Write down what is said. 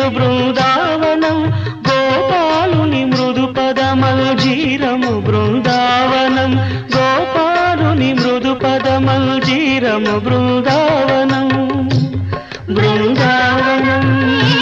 మేలు బృందావనం గోపాలుని మృదు పదమల్జీరము బృందావనం గోపాలుని మృదు పదమల్జీరము బృందావనం. బృందావనం.